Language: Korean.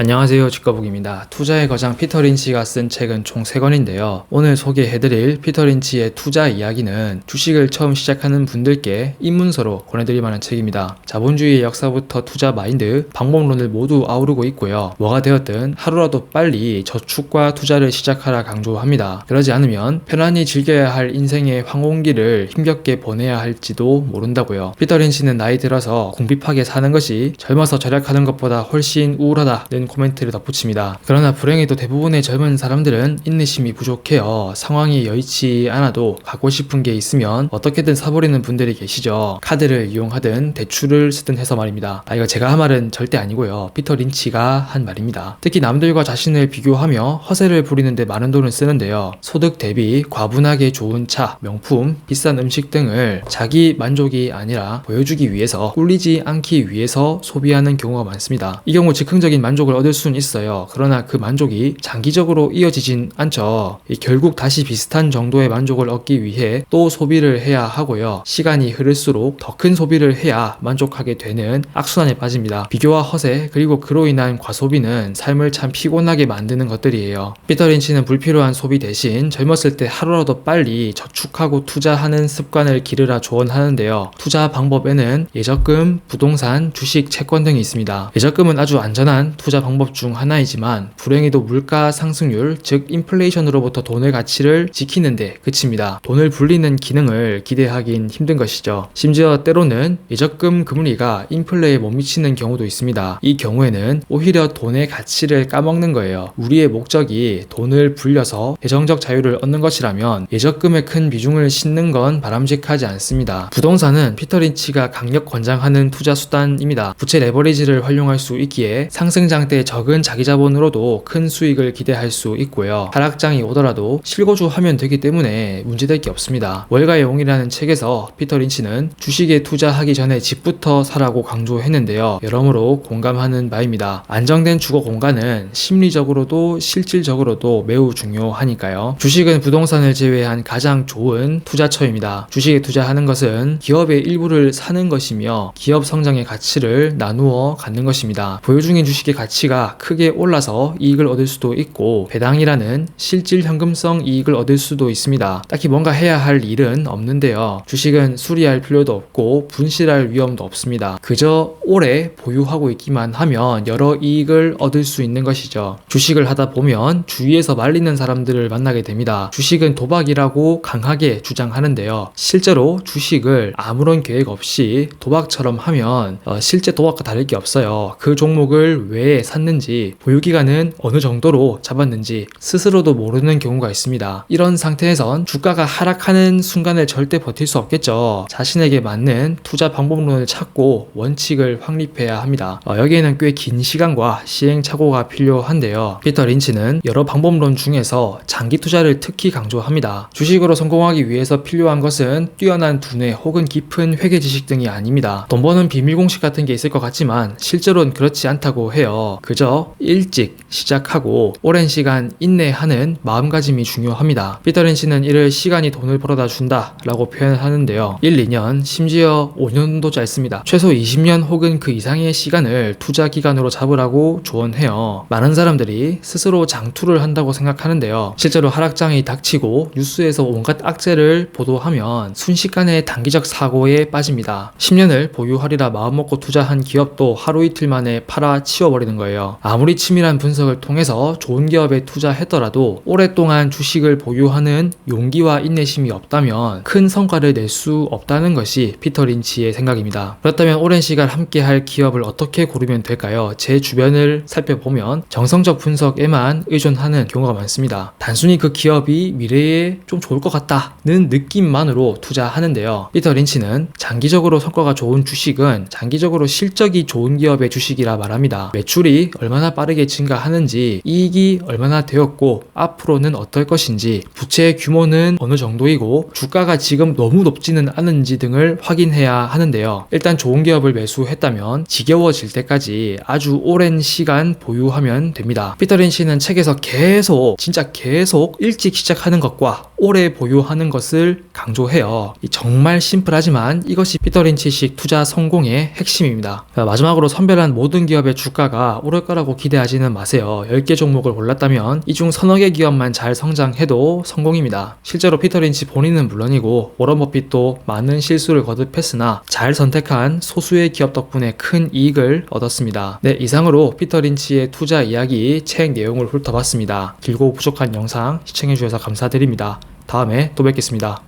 안녕하세요 직거북입니다. 투자의 거장 피터 린치가 쓴 책은 총 3권인데요. 오늘 소개해드릴 피터 린치의 투자 이야기는 주식을 처음 시작하는 분들께 입문서로 권해드릴 만한 책입니다. 자본주의의 역사부터 투자 마인드, 방법론을 모두 아우르고 있고요. 뭐가 되었든 하루라도 빨리 저축과 투자를 시작하라 강조합니다. 그러지 않으면 편안히 즐겨야 할 인생의 황혼기를 힘겹게 보내야 할지도 모른다고요. 피터 린치는 나이 들어서 궁핍하게 사는 것이 젊어서 절약하는 것보다 훨씬 우울하다는 코멘트를 덧붙입니다. 그러나 불행히도 대부분의 젊은 사람들은 인내심이 부족해요. 상황이 여의치 않아도 갖고 싶은 게 있으면 어떻게든 사버리는 분들이 계시죠. 카드를 이용하든 대출을 쓰든 해서 말입니다. 아, 이거 제가 한 말은 절대 아니고요. 피터 린치가 한 말입니다. 특히 남들과 자신을 비교하며 허세를 부리는데 많은 돈을 쓰는데요. 소득 대비 과분하게 좋은 차, 명품, 비싼 음식 등을 자기 만족이 아니라 보여주기 위해서 꿀리지 않기 위해서 소비하는 경우가 많습니다. 이 경우 즉흥적인 만족을 얻을 수는 있어요. 그러나 그 만족이 장기적으로 이어지진 않죠. 이 결국 다시 비슷한 정도의 만족을 얻기 위해 또 소비를 해야 하고요. 시간이 흐를수록 더 큰 소비를 해야 만족하게 되는 악순환에 빠집니다. 비교와 허세 그리고 그로 인한 과소비는 삶을 참 피곤하게 만드는 것들이에요. 피터 린치는 불필요한 소비 대신 젊었을 때 하루라도 빨리 저축하고 투자하는 습관을 기르라 조언하는데요. 투자 방법에는 예적금, 부동산, 주식, 채권 등이 있습니다. 예적금은 아주 안전한 투자 방법 중 하나이지만 불행히도 물가 상승률, 즉 인플레이션으로부터 돈의 가치를 지키는데 그칩니다. 돈을 불리는 기능을 기대하긴 힘든 것이죠. 심지어 때로는 예적금 금리가 인플레에 못 미치는 경우도 있습니다. 이 경우에는 오히려 돈의 가치를 까먹는 거예요. 우리의 목적이 돈을 불려서 재정적 자유를 얻는 것이라면 예적금에 큰 비중을 싣는 건 바람직하지 않습니다. 부동산은 피터 린치가 강력 권장하는 투자 수단입니다. 부채 레버리지를 활용할 수 있기에 상승장 때 적은 자기 자본으로도 큰 수익을 기대할 수 있고요. 하락장이 오더라도 실거주 하면 되기 때문에 문제될 게 없습니다. 월가의 용이라는 책에서 피터 린치는 주식에 투자하기 전에 집부터 사라고 강조했는데요. 여러모로 공감하는 바입니다. 안정된 주거 공간은 심리적으로도 실질적으로도 매우 중요하니까요. 주식은 부동산을 제외한 가장 좋은 투자처입니다. 주식에 투자하는 것은 기업의 일부를 사는 것이며 기업 성장의 가치를 나누어 갖는 것입니다. 보유 중인 주식의 가치 가 크게 올라서 이익을 얻을 수도 있고 배당이라는 실질 현금성 이익을 얻을 수도 있습니다. 딱히 뭔가 해야 할 일은 없는데요. 주식은 수리할 필요도 없고 분실할 위험도 없습니다. 그저 오래 보유하고 있기만 하면 여러 이익을 얻을 수 있는 것이죠. 주식을 하다 보면 주위에서 말리는 사람들을 만나게 됩니다. 주식은 도박이라고 강하게 주장하는데요. 실제로 주식을 아무런 계획 없이 도박처럼 하면 어, 실제 도박과 다를 게 없어요. 그 종목을 왜 샀는지 보유 기간은 어느 정도로 잡았는지 스스로도 모르는 경우가 있습니다. 이런 상태에선 주가가 하락하는 순간을 절대 버틸 수 없겠죠. 자신에게 맞는 투자 방법론을 찾고 원칙을 확립해야 합니다. 어, 여기에는 꽤 긴 시간과 시행착오가 필요한데요. 피터 린치는 여러 방법론 중에서 장기 투자를 특히 강조합니다. 주식으로 성공하기 위해서 필요한 것은 뛰어난 두뇌 혹은 깊은 회계 지식 등이 아닙니다. 돈 버는 비밀 공식 같은 게 있을 것 같지만 실제로는 그렇지 않다고 해요. 그저 일찍 시작하고 오랜 시간 인내하는 마음가짐이 중요합니다. 피터 린치는 이를 시간이 돈을 벌어다 준다 라고 표현하는데요. 1, 2년, 심지어 5년도 짧습니다. 최소 20년 혹은 그 이상의 시간을 투자 기간으로 잡으라고 조언해요. 많은 사람들이 스스로 장투를 한다고 생각하는데요. 실제로 하락장이 닥치고 뉴스에서 온갖 악재를 보도하면 순식간에 단기적 사고에 빠집니다. 10년을 보유하리라 마음먹고 투자한 기업도 하루 이틀 만에 팔아 치워버리는 거예요. 아무리 치밀한 분석을 통해서 좋은 기업에 투자했더라도 오랫동안 주식을 보유하는 용기와 인내심이 없다면 큰 성과를 낼 수 없다는 것이 피터 린치의 생각입니다. 그렇다면 오랜 시간 함께 할 기업을 어떻게 고르면 될까요? 제 주변을 살펴보면 정성적 분석에만 의존하는 경우가 많습니다. 단순히 그 기업이 미래에 좀 좋을 것 같다는 느낌만으로 투자하는데요. 피터 린치는 장기적으로 성과가 좋은 주식은 장기적으로 실적이 좋은 기업의 주식이라 말합니다. 매출이 얼마나 빠르게 증가하는지, 이익이 얼마나 되었고, 앞으로는 어떨 것인지, 부채의 규모는 어느 정도이고, 주가가 지금 너무 높지는 않은지 등을 확인해야 하는데요. 일단 좋은 기업을 매수했다면 지겨워질 때까지 아주 오랜 시간 보유하면 됩니다. 피터 린치는 책에서 계속, 진짜 계속 일찍 시작하는 것과 오래 보유하는 것을 강조해요. 이 정말 심플하지만 이것이 피터 린치식 투자 성공의 핵심입니다. 자, 마지막으로 선별한 모든 기업의 주가가 오를 거라고 기대하지는 마세요. 10개 종목을 골랐다면 이 중 서너 개 기업만 잘 성장해도 성공입니다. 실제로 피터 린치 본인은 물론이고 워런 버핏도 많은 실수를 거듭했으나 잘 선택한 소수의 기업 덕분에 큰 이익을 얻었습니다. 네, 이상으로 피터 린치의 투자 이야기 책 내용을 훑어봤습니다. 길고 부족한 영상 시청해주셔서 감사드립니다. 다음에 또 뵙겠습니다.